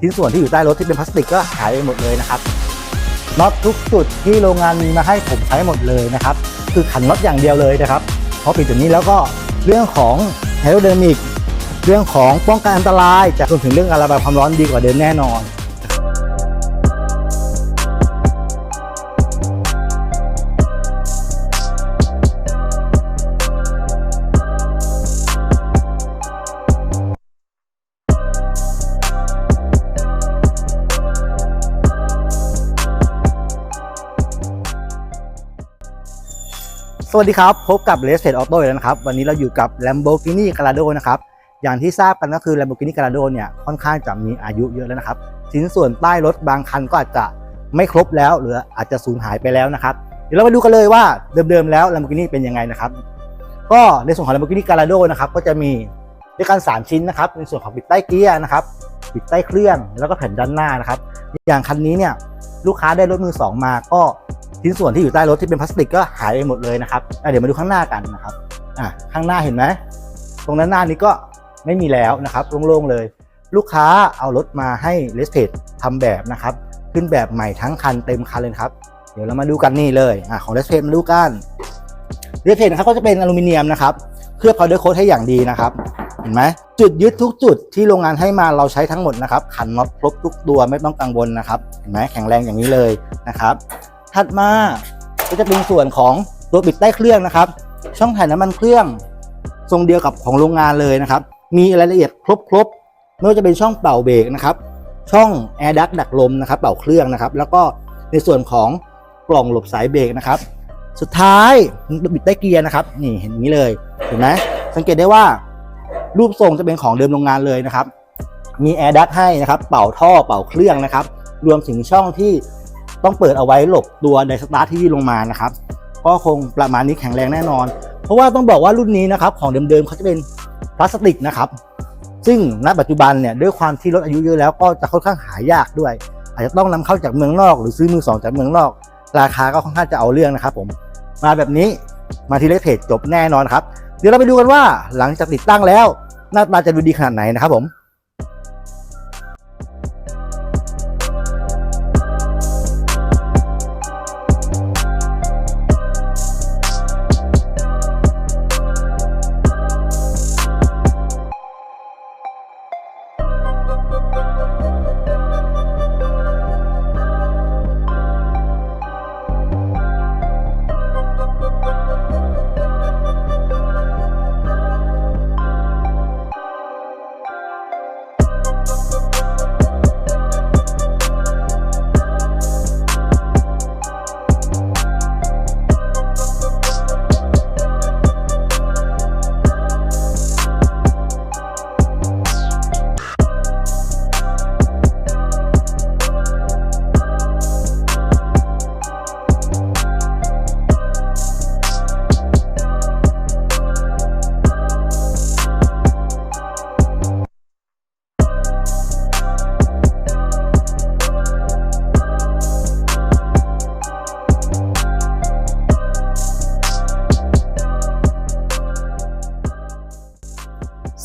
ชิ้นส่วนที่อยู่ใต้รถที่เป็นพลาสติกก็หายไปหมดเลยนะครับน็อตทุกจุดที่โรงงานมีมาให้ผมใช้หมดเลยนะครับ คือขันน็อตอย่างเดียวเลยนะครับพอปิดจุดนี้แล้วก็เรื่องของแอโรเดนมิกเรื่องของป้องกันอันตรายจะรวมถึงเรื่องการระบายความร้อนดีกว่าเดิมแน่นอน สวัสดีครับ พบกับ r e s t Auto อีกแล้วนะครับ วันนี้เราอยู่กับ Lamborghini Gallardo นะครับ อย่างที่ทราบกันก็คือ Lamborghini Gallardo เนี่ยค่อนข้างจะมีอายุเยอะแล้วนะครับชิ้นส่วนใต้รถบางคันก็อาจจะไม่ครบแล้ว หรืออาจจะสูญหายไปแล้วนะครับ เดี๋ยวเรามาดูกันเลยว่าเดิมๆแล้ว Lamborghini เป็นยังไงนะครับ ก็ในส่วนของ Lamborghini Gallardo นะครับก็จะมีด้วยกัน3ชิ้นนะครับในส่วนของปิดใต้เกียร์นะครับปิดใต้เครื่องแล้วก็แผ่นด้านหน้านะครับ อย่างคันนี้เนี่ยลูกค้าได้รถมือสองมาก็ ชิ้นส่วนที่อยู่ใต้รถที่เป็นพลาสติกก็หายไปหมดเลยนะครับเดี๋ยวมาดูข้างหน้ากันนะครับอะข้างหน้าเห็นไหมตรงนั้นหน้านี้ก็ไม่มีแล้วนะครับโล่งๆเลย ลูกค้าเอารถมาให้เลสเพจทำแบบนะครับ ขึ้นแบบใหม่ทั้งคันเต็มคันเลยครับ เดี๋ยวเรามาดูกันนี่เลยอะของเลสเพจมาดูกันเลสเพจนะครับก็จะเป็นอลูมิเนียมนะครับเคลือบพาวเดอร์โค้ทให้อย่างดีนะครับ เห็นไหมจุดยึดทุกจุดที่โรงงานให้มาเราใช้ทั้งหมดนะครับขันน็อตครบทุกตัวไม่ต้องกังวลนะครับเห็นไหมแข็งแรงอย่างนี้เลยนะครับ ถัดมาก็จะเป็นส่วนของตัวปิดใต้เครื่องนะครับ ช่องถ่ายน้ำมันเครื่อง ทรงเดียวกับของโรงงานเลยนะครับ มีรายละเอียดครบๆไม่ว่าจะเป็นช่องเป่าเบรกนะครับ ช่องแอร์ดักดักลมนะครับ เป่าเครื่องนะครับ แล้วก็ในส่วนของกล่องหลบสายเบรกนะครับ สุดท้ายบิดใต้เกียร์นะครับ นี่เห็นนี้เลยเห็นไหมสังเกตได้ว่า รูปทรงจะเป็นของเดิมโรงงานเลยนะครับ มีแอร์ดักให้นะครับ เป่าท่อเป่าเครื่องนะครับ รวมถึงช่องที่ ต้องเปิดเอาไว้หลบตัวไดสตาร์ทที่ยื่นลงมานะครับ ก็คงประมาณนี้แข็งแรงแน่นอน เพราะว่าต้องบอกว่ารุ่นนี้นะครับของเดิมๆเขาจะเป็นพลาสติกนะครับ ซึ่งณปัจจุบันเนี่ยด้วยความที่รถอายุเยอะแล้วก็จะค่อนข้างหายากด้วย อาจจะต้องนำเข้าจากเมืองนอก หรือซื้อมือสองจากเมืองนอก ราคาก็ค่อนข้างจะเอาเรื่องนะครับ ผม มาแบบนี้มาที่เลสเพจจบแน่นอนครับ เดี๋ยวเราไปดูกันว่าหลังจากติดตั้งแล้ว หน้าตาจะดูดีขนาดไหนนะครับผม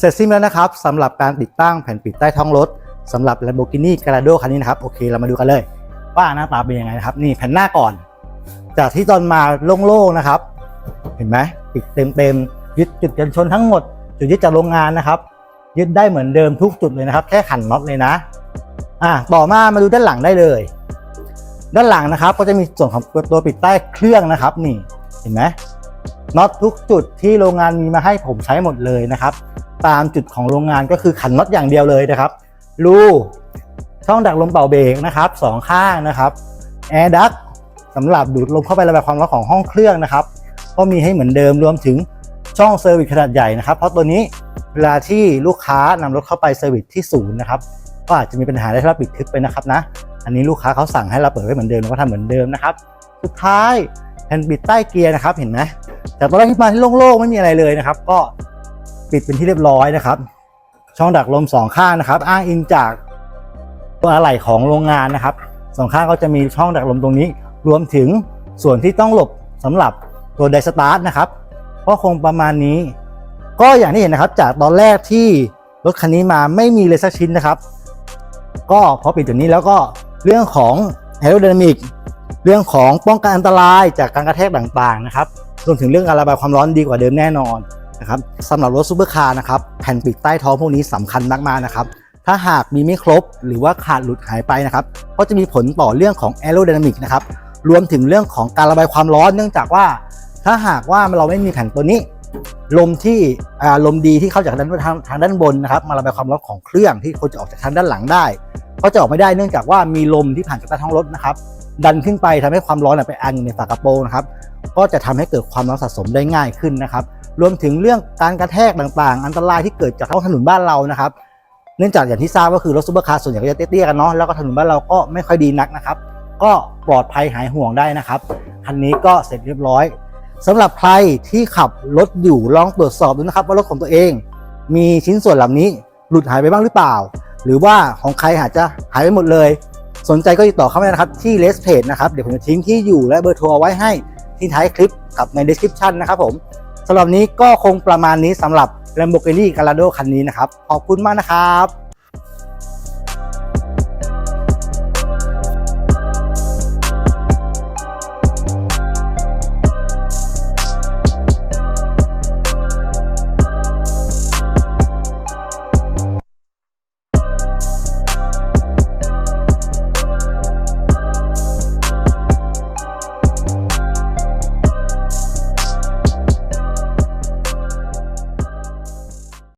สร็จสิ้นแล้วนะครับสำหรับการติดตั้งแผ่นปิดใต้ท้องรถสำหรับ Lamborghini Gallardo คันนี้นะครับโอเคเรามาดูกันเลย ว่าหน้าตาเป็นยังไงนะครับ นี่แผ่นหน้าก่อน จากที่ตอนมาโล่งๆนะครับ เห็นไหมปิดเต็มๆยึดจุดกันชนทั้งหมด จุดยึดจากโรงงานนะครับ ยึดได้เหมือนเดิมทุกจุดเลยนะครับ แค่ขันน็อตเลยนะอะต่อมามาดูด้านหลังได้เลย ด้านหลังนะครับ ก็จะมีส่วนของตัวปิดใต้เครื่องนะครับ นี่เห็นไหมน็อตทุกจุดที่โรงงานมีมาให้ผมใช้หมดเลยนะครับ ตามจุดของโรงงานก็คือขันน็อตอย่างเดียวเลยนะครับรูช่องดักลมเป่าเบรกนะครับสองข้างนะครับแอร์ดักสำหรับดูดลมเข้าไประบายความร้อนของห้องเครื่องนะครับก็มีให้เหมือนเดิมรวมถึงช่องเซอร์วิสขนาดใหญ่นะครับ เพราะตัวนี้เวลาที่ลูกค้านำรถเข้าไปเซอร์วิสที่ศูนย์นะครับก็อาจจะมีปัญหาได้ถ้าปิดทึบไปนะครับนะ อันนี้ลูกค้าเขาสั่งให้เราเปิดไว้เหมือนเดิมเราก็ทำเหมือนเดิมนะครับ สุดท้ายแผ่นปิดใต้เกียร์นะครับเห็นไหมจากตอนแรกที่มาที่โล่งๆไม่มีอะไรเลยนะครับ ก็ ปิดเป็นที่เรียบร้อยนะครับ ช่องดักลมสองข้างนะครับ อ้างอิงจากตัวอะไหล่ของโรงงานนะครับสองข้างก็จะมีช่องดักลมตรงนี้ รวมถึงส่วนที่ต้องหลบสำหรับตัวไดสตาร์ทนะครับก็คงประมาณนี้ ก็อย่างที่เห็นนะครับ จากตอนแรกที่รถคันนี้มาไม่มีเลยสักชิ้นนะครับ ก็พอปิดจุดนี้แล้วก็เรื่องของ aerodynamic เรื่องของป้องกันอันตรายจากการกระแทกต่างๆนะครับรวมถึงเรื่องการระบายความร้อนดีกว่าเดิมแน่นอน นะครับสำหรับรถซูเปอร์คาร์นะครับแผ่นปิดใต้ท้องพวกนี้สำคัญมากๆนะครับถ้าหากมีไม่ครบหรือว่าขาดหลุดหายไปนะครับก็จะมีผลต่อเรื่องของ aerodynamic นะครับรวมถึงเรื่องของการระบายความร้อนเนื่องจากว่า ถ้าหากว่าเราไม่มีแผ่นตัวนี้ ลมที่ลมดีที่เข้าจากด้านทางทางด้านบนนะครับมาระบายความร้อนของเครื่องที่ควรจะออกจากทางด้านหลังได้ ก็จะออกไม่ได้เนื่องจากว่ามีลมที่ผ่านจากใต้ท้องรถนะครับดันขึ้นไปทำให้ความร้อนไปอังในฝากระโปรงนะครับก็จะทำให้เกิดความร้อนสะสมได้ง่ายขึ้นนะครับ รวมถึงเรื่องการกระแทกต่างๆ อันตรายที่เกิดจากท้องถนนบ้านเรานะครับ เนื่องจากอย่างที่ทราบก็คือรถซูเปอร์คาร์ส่วนใหญ่ก็จะเตี้ยๆกันเนาะแล้วก็ถนนบ้านเราก็ไม่ค่อยดีนักนะครับ ก็ปลอดภัยหายห่วงได้นะครับคันนี้ก็เสร็จเรียบร้อยสำหรับใครที่ขับรถอยู่ลองตรวจสอบดูนะครับ ว่ารถของตัวเอง มีชิ้นส่วนเหล่านี้หลุดหายไปบ้างหรือเปล่า หรือว่าของใครอาจจะหายไปหมดเลย สนใจก็ติดต่อเข้ามานะครับที่เลสเพจนะครับเดี๋ยวผมจะทิ้งที่อยู่และเบอร์โทรเอาไว้ให้ที่ท้ายคลิปกับใน description นะครับผม สำหรับนี้ก็คงประมาณนี้สำหรับ Lamborghini Gallardo คันนี้นะครับ ขอบคุณมากนะครับ